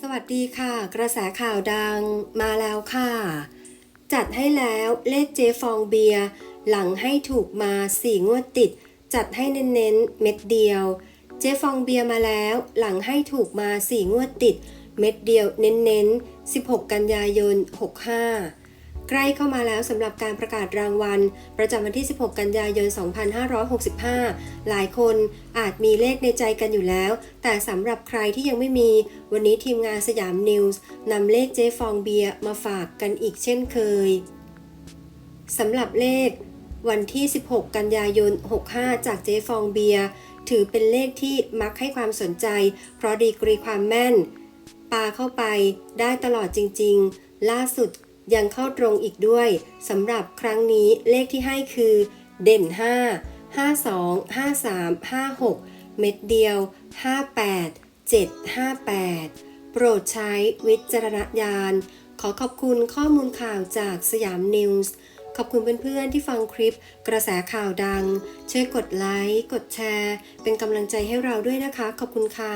สวัสดีค่ะ กระแสข่าวดังมาแล้วค่ะ จัดให้แล้วเลขเจฟองเบียร์หลังให้ถูกมาสี่งวดติด จัดให้เน้นๆเม็ดเดียว เจฟองเบียร์มาแล้วหลังให้ถูกมาสี่งวดติด เม็ดเดียวเน้นๆ 16 กันยายน 65 ใกล้เข้ามาแล้วสำหรับการประกาศรางวัล ประจำวันที่ 16 กันยายน 2565 หลายคนอาจมีเลขในใจกันอยู่แล้ว แต่สำหรับใครที่ยังไม่มี วันนี้ทีมงานสยามนิวส์นำเลขเจฟองเบียร์มาฝากกันอีกเช่นเคยสำหรับเลข วันที่ 16 กันยายน 65 จากเจฟองเบียร์ถือเป็นเลขที่มักให้ความสนใจ เพราะดีกรีความแม่น ปาเข้าไปได้ตลอดจริง ๆ ล่าสุด ยังเข้าตรงอีกด้วยสำหรับครั้งนี้เลขที่ให้คือ เด่น 5 52 53 56 เม็ดเดียว 58 758 โปรดใช้วิจารณญาณ ขอขอบคุณข้อมูลข่าวจากสยามนิวส์ขอบคุณเพื่อนๆที่ฟังคลิปกระแสข่าวดัง ช่วยกดไลค์ กดแชร์ เป็นกำลังใจให้เราด้วยนะคะ ขอบคุณค่ะ